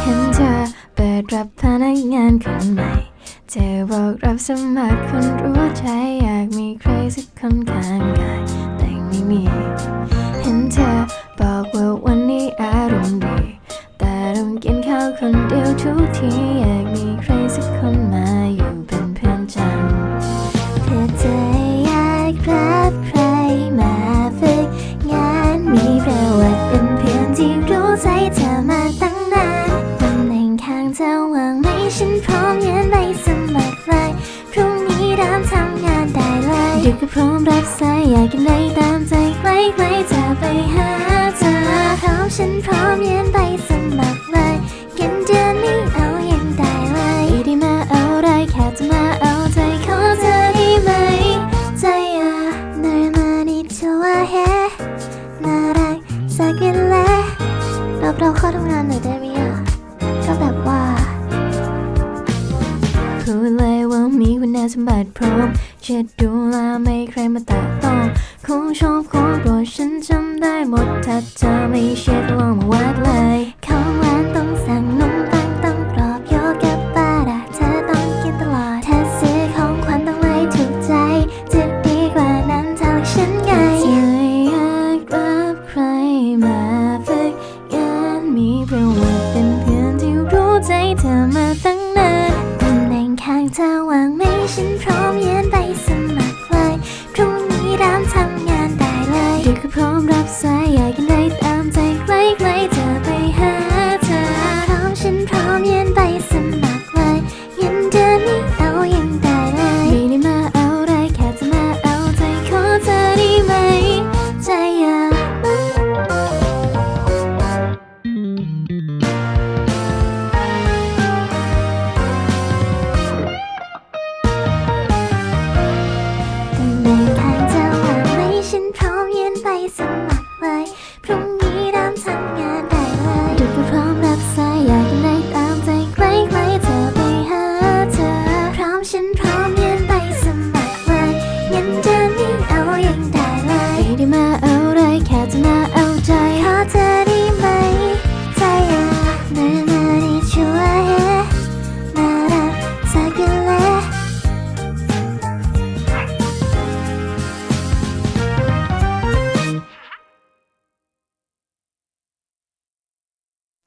เห็นเธอเปิดรับพนักงานคนใหม่ เธอบอกรับสมัครคนรู้ใจอยากมีใครสักคนข้างกายแต่ไม่มี เห็นเธอบอกว่าวันนี้อารมณ์ดี แต่ต้องกินข้าวคนเดียวทุกทีอยากมีใครสักคน พร้อมรับสายอยากกินอะไรตามใจใครใครจะไปหาเธอพร้อมฉันพร้อมเย็นไปสมัครเลยกินเดือนนี้เอายังได้เลยไม่ได้มาเอาอะไรแค่จะมาเอาใจขอเธอได้ไหม ใจอะเดินมานิดชัว่าแฮน่ารักสักกันแล้วรอบเราเข้าทำงานหน่อยได้ไหมอะก็แบบว่า ดเลยว่ามีคุณสมบัติพร้อมเช็ดดูแลไม่ใครมาแตะต้องคงชอบของโปรดฉันจำได้หมดถ้าเธอไม่เช็ดลองมาวัดเลยของหวานต้องสั่งนมปังต้องกรอบโยกับปลาดาเธอต้องกินตลอดถ้าซื้อของขวัญต้องไม่ถูกใจจะดีกว่านั้นถ้าเลือกฉันไงเธออยากรับใครมาฝึกงานมีประวัติเป็นเพื่อนที่รู้ใจเธอมา ต